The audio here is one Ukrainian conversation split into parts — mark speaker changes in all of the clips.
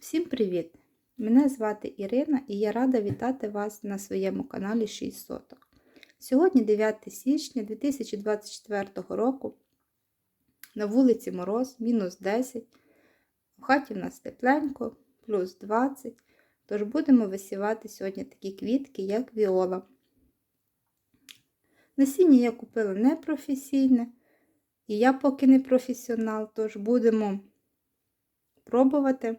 Speaker 1: Всім привіт! Мене звати Ірина і я рада вітати вас на своєму каналі 6 соток. Сьогодні 9 січня 2024 року. На вулиці Мороз, мінус 10. В хаті в нас тепленько, плюс 20. Тож будемо висівати сьогодні такі квітки, як віола. Насіння я купила непрофесійне, і я поки не професіонал, тож будемо пробувати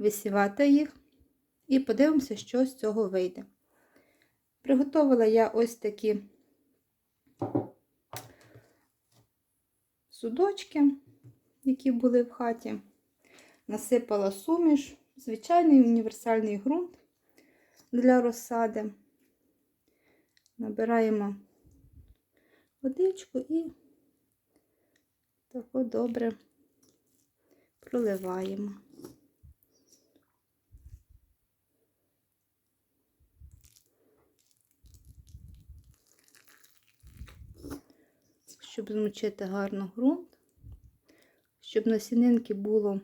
Speaker 1: висівати їх і подивимося, що з цього вийде. Приготувала я ось такі судочки, які були в хаті. Насипала суміш, звичайний універсальний ґрунт для розсади. Набираємо водичку і тако добре проливаємо. Щоб змочити гарно ґрунт, щоб на сінинки було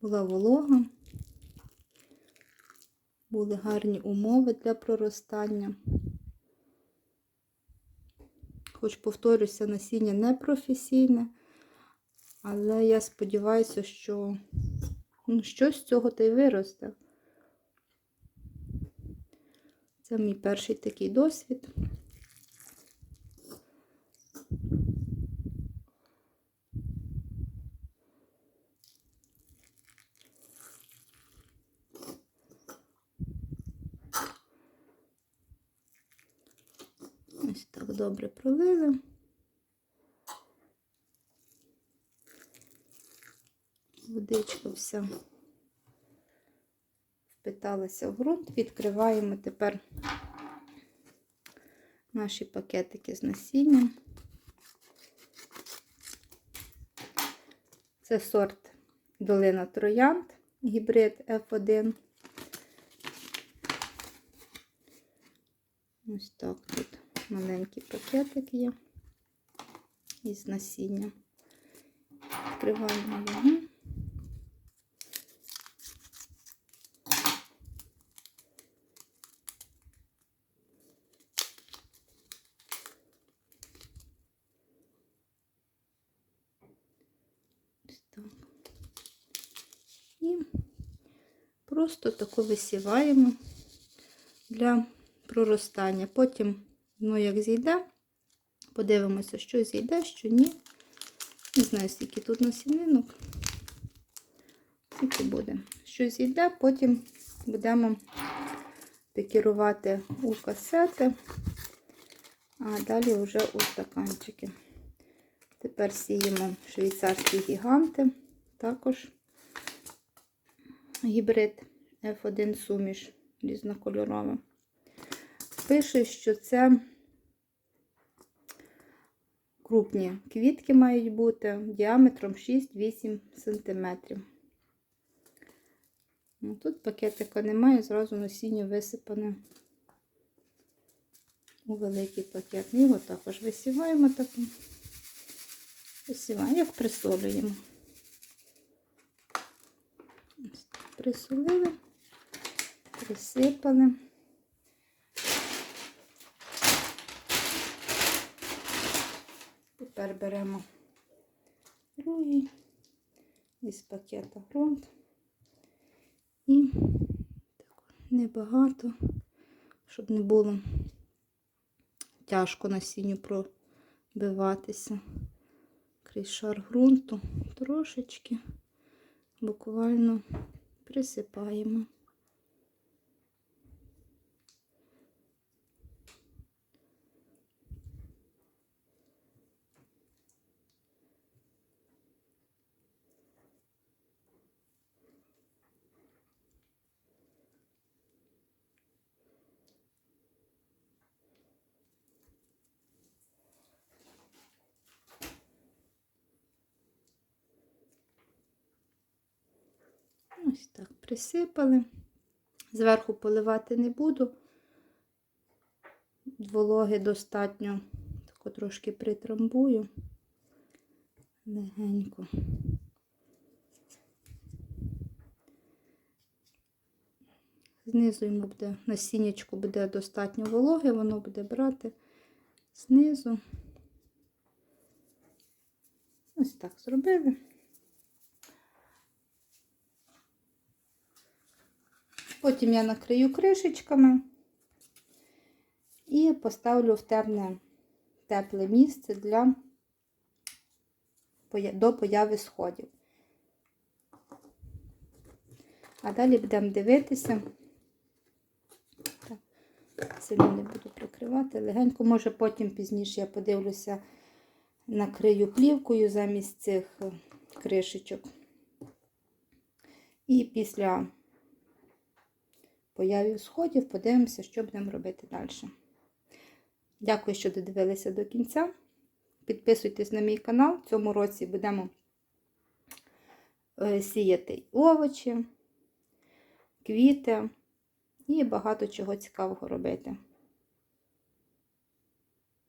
Speaker 1: була волога, були гарні умови для проростання. Хоч, повторюся, насіння не професійне, але я сподіваюся, що ну, щось з цього та й виросте. Це мій перший такий досвід. Ось так добре пролили. Водичка вся впиталася в ґрунт. Відкриваємо тепер наші пакетики з насінням. Це сорт Долина Троянд, гібрид F1. Ось так тут маленький пакетик є із насіння. Відкриваємо його. Ось так. І просто тако висіваємо для проростання. Потім, ну, як зійде, подивимося, що зійде, що ні. Не знаю, скільки тут насінинок. Скільки буде. Що зійде, потім будемо пікірувати у касети, а далі вже у стаканчики. Тепер сіємо швейцарські гіганти, також гібрид F1 суміш різнокольорова. Пише, що це крупні квітки мають бути діаметром 6-8 см. Ну, тут пакетика немає, зразу насіння висипане у великий пакет. Його також висіваємо таким. Висіваємо, як присолюємо. Присолили, присипали. Тепер беремо другий із пакета ґрунт і так, небагато, щоб не було тяжко насінню пробиватися. Крізь шар ґрунту трошечки буквально присипаємо. Ось так присипали. Зверху поливати не буду. Вологи достатньо, тако трошки притрамбую легенько. Знизу йому буде, насіннячку буде достатньо вологи, воно буде брати знизу. Ось так зробили. Потім я накрию кришечками і поставлю в темне тепле місце для до появи сходів. А далі будемо дивитися. Так, сильно не буду прикривати. Легенько, може потім пізніше я подивлюся, накрию плівкою замість цих е, кришечок. І після появи сходів подивимося, що будемо робити далі. Дякую, що додивилися до кінця. Підписуйтесь на мій канал. В цьому році будемо е, сіяти овочі, квіти і багато чого цікавого робити.